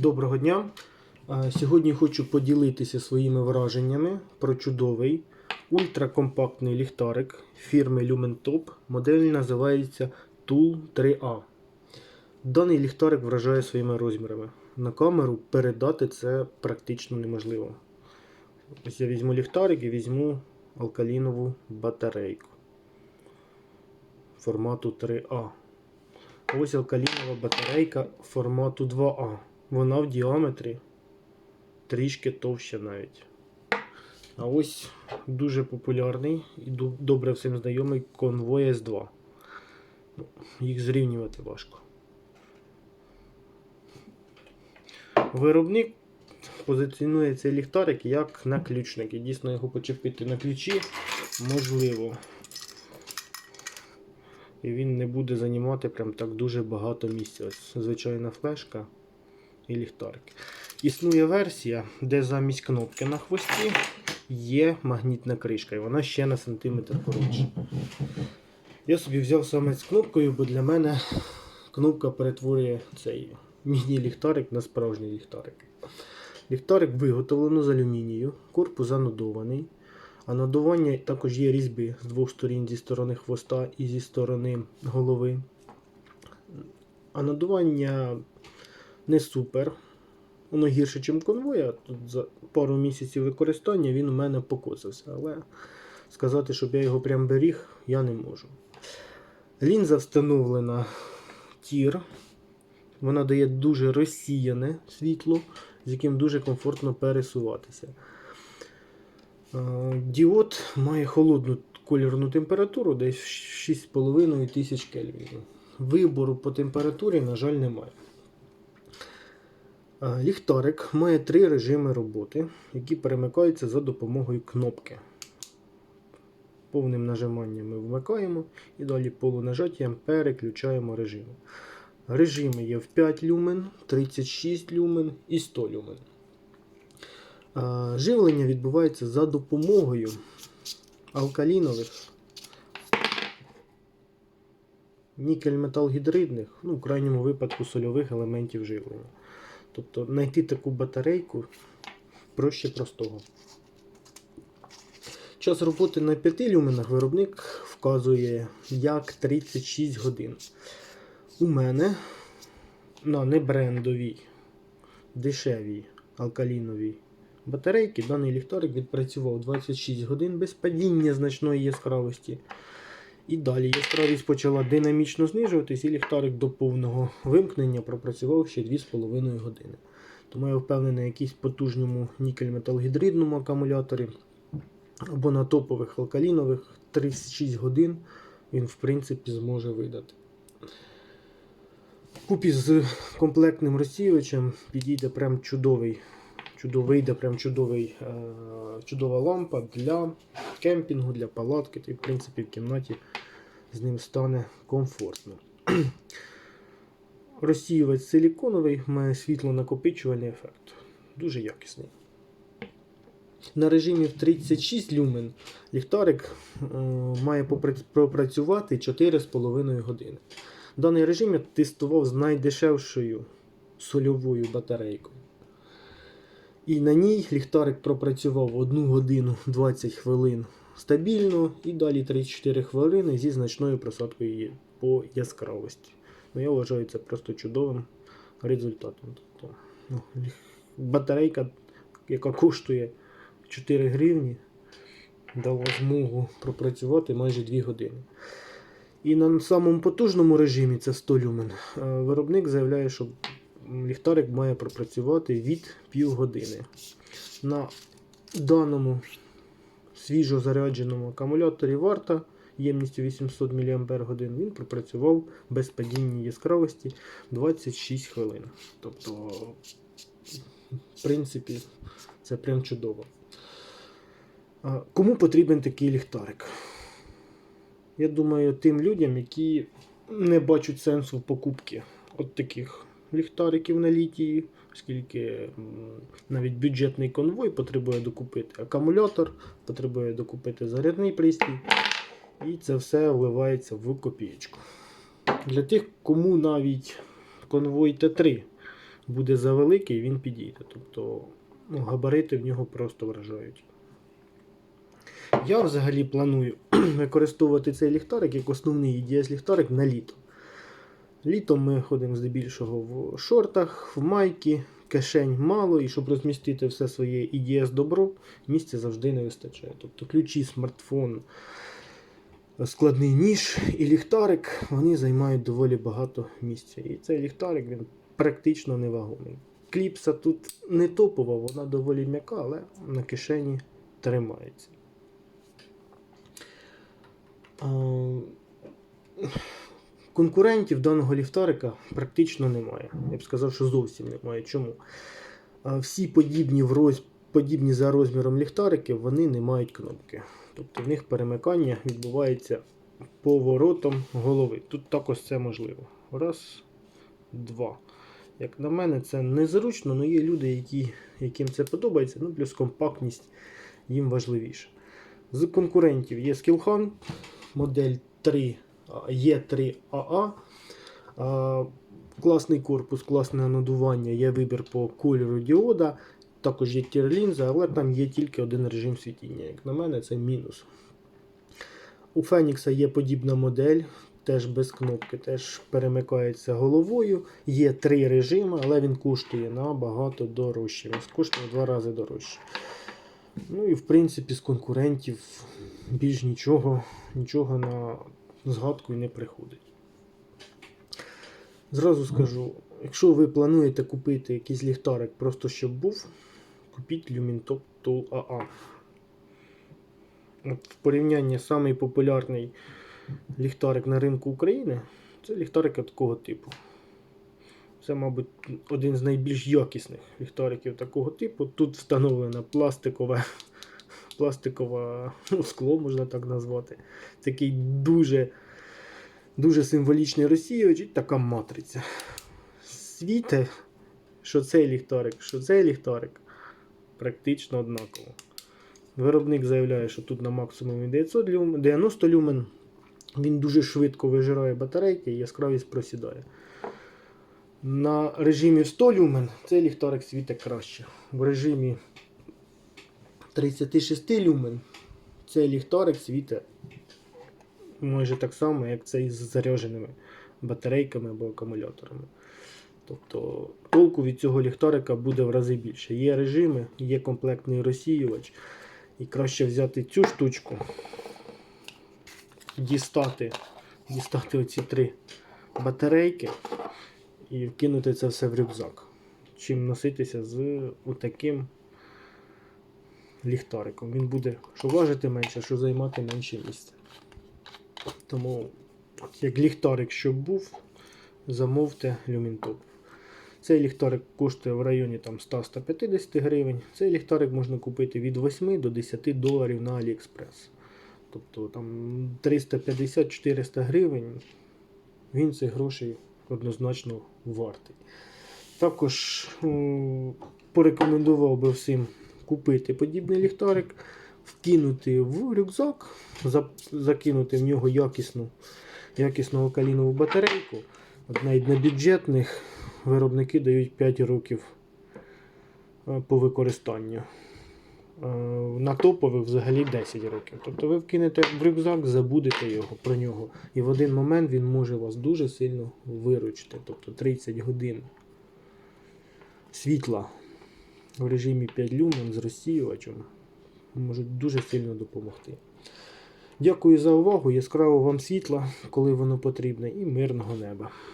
Доброго дня! Сьогодні хочу поділитися своїми враженнями про чудовий ультракомпактний ліхтарик фірми Lumentop. Модель називається Tool 3A. Даний ліхтарик вражає своїми розмірами. На камеру передати це практично неможливо. Ось я візьму ліхтарик і візьму алкалінову батарейку формату 3А. Ось алкалінова батарейка формату 2А. Вона в діаметрі трішки товща навіть. А ось дуже популярний і добре всім знайомий Convoy S2. Ну, Їх зрівнювати важко. Виробник позиціонує цей ліхтарик як наключник. І дійсно його почепити на ключі можливо. І він не буде займати прям так дуже багато місця. Ось звичайна флешка і ліхтарик. Існує версія, де замість кнопки на хвості є магнітна кришка, і вона ще на сантиметр коротша. Я собі взяв саме з кнопкою, бо для мене кнопка перетворює цей міні-ліхтарик на справжній ліхтарик. Ліхтарик виготовлено з алюмінію, корпус анодований. А надування також є різьби з двох сторін зі сторони хвоста і зі сторони голови. А надування не супер. Воно гірше, ніж конвоя. Тут за пару місяців використання він у мене покосився. Але сказати, щоб я його прям беріг, я не можу. Лінза встановлена тір. Вона дає дуже розсіяне світло, з яким дуже комфортно пересуватися. Е, Діод має холодну кольорну температуру, десь 6,5 тисяч кельвінів. Вибору по температурі, на жаль, немає. Е, Ліхтарик має три режими роботи, які перемикаються за допомогою кнопки. Повним нажиманням ми вмикаємо і далі полунажаттям переключаємо режими. Режими є в 5 люмен, 36 люмен і 100 люмен. Живлення відбувається за допомогою алкалінових, нікель-метал-гідридних, ну, в крайньому випадку сольових елементів живлення. Тобто знайти таку батарейку проще простого. Час роботи на 5 люменах виробник вказує як 36 годин. У мене на небрендовій, дешевій алкаліновій батарейки даний ліхтарик відпрацював 26 годин без падіння значної яскравості. І далі яскравість почала динамічно знижуватись, і ліхтарик до повного вимкнення пропрацював ще 2,5 години. Тому я впевнений, на якійсь потужному нікель-металгідридному акумуляторі або на топових алкалінових 36 годин він в принципі зможе видати. Купі з комплектним розсіювачем підійде прям чудовий, чудовий, вийде прям чудовий, е, чудова лампа для кемпінгу, для палатки, та в принципі в кімнаті з ним стане комфортно. Розсіювач силіконовий має світло-накопичувальний ефект. Дуже якісний. На режимі в 36 люмен ліхтарик е, має пропрацювати 4,5 години. Даний режим я тестував з найдешевшою сольовою батарейкою. І на ній ліхтарик пропрацював 1 годину 20 хвилин стабільно і далі 34 хвилини зі значною просадкою по яскравості. Ну, я вважаю це просто чудовим результатом. Тобто, ну, батарейка, яка коштує 4 гривні, дала змогу пропрацювати майже 2 години. І на самому потужному режимі це 100 люмен. е, Виробник заявляє, що ліхтарик має пропрацювати від півгодини. На даному свіжо зарядженому акумуляторі варта ємністю 800 мАч він пропрацював без падіння яскравості 26 хвилин. Тобто, в принципі, це прям чудово. Кому потрібен такий ліхтарик? Я думаю, тим людям, які не бачать сенсу в покупці от таких ліхтариків на літії, оскільки навіть бюджетний конвой потребує докупити акумулятор, потребує докупити зарядний пристрій, і це все вливається в копієчку. Для тих, кому навіть конвой Т3 буде завеликий, він підійде. Тобто ну, габарити в нього просто вражають. Я взагалі планую використовувати цей ліхтарик як основний EDS ліхтарик на літо. Літом ми ходимо здебільшого в шортах, в майки, кишень мало, і щоб розмістити все своє EDS добро, місця завжди не вистачає. Тобто ключі, смартфон, складний ніж і ліхтарик вони займають доволі багато місця. І цей ліхтарик він практично невагомий. Кліпса тут не топова, вона доволі м'яка, але на кишені тримається. А, Конкурентів даного ліхтарика практично немає. Я б сказав, що зовсім немає. Чому? Всі подібні, в роз... подібні за розміром ліхтарики вони не мають кнопки. Тобто в них перемикання відбувається поворотом голови. Тут також це можливо. Раз, два. Як на мене, це незручно, але є люди, які, яким це подобається, ну плюс компактність їм важливіше. З конкурентів є Skillhunt, модель 3 Е3АА. Класний корпус, класне надування, є вибір по кольору діода. Також є тірлінза, але там є тільки один режим світіння. Як на мене, це мінус. У Фенікса є подібна модель, теж без кнопки, теж перемикається головою. Є три режими, але він коштує набагато дорожче. Він коштує в два рази дорожче. Ну і в принципі з конкурентів більш нічого, нічого на згадку і не приходить. Зразу скажу, якщо ви плануєте купити якийсь ліхтарик просто щоб був, купіть Lumintop Tool AA. От в порівнянні самий популярний ліхтарик на ринку України це ліхтарики такого типу. Це, мабуть, один з найбільш якісних ліхтариків такого типу. Тут встановлено пластикове, пластикове скло, можна так назвати. Такий дуже, дуже символічний розсіювач і така матриця. Світе, що цей ліхтарик, що цей ліхтарик практично однаково. Виробник заявляє, що тут на максимумі 900 люмен, 90 люмен. Він дуже швидко вижирає батарейки і яскравість просідає. На режимі 100 люмен цей ліхтарик світить краще. В режимі 36 люмен цей ліхтарик світить майже так само, як цей з зарядженими батарейками або акумуляторами. Тобто толку від цього ліхтарика буде в рази більше. Є режими, є комплектний розсіювач. І краще взяти цю штучку, дістати, дістати оці три батарейки і вкинути це все в рюкзак. Чим носитися з таким ліхтариком. Він буде що важити менше, що займати менше місця. Тому, як ліхтарик, щоб був, замовте люмінтоп. Цей ліхтарик коштує в районі там 100-150 гривень. Цей ліхтарик можна купити від 8 до 10 доларів на AliExpress. Тобто там 350-400 гривень. Він цих грошей однозначно вартий. Також порекомендував би всім купити подібний ліхтарик, вкинути в рюкзак, закинути в нього якісну, якісну алкалінову батарейку. От навіть на бюджетних виробники дають 5 років е, по використанню. Е, На топових взагалі 10 років. Тобто ви вкинете в рюкзак, забудете його про нього. І в один момент він може вас дуже сильно виручити. Тобто 30 годин світла в режимі 5 люмен з розсіювачем можуть дуже сильно допомогти. Дякую за увагу, яскравого вам світла, коли воно потрібне, і мирного неба.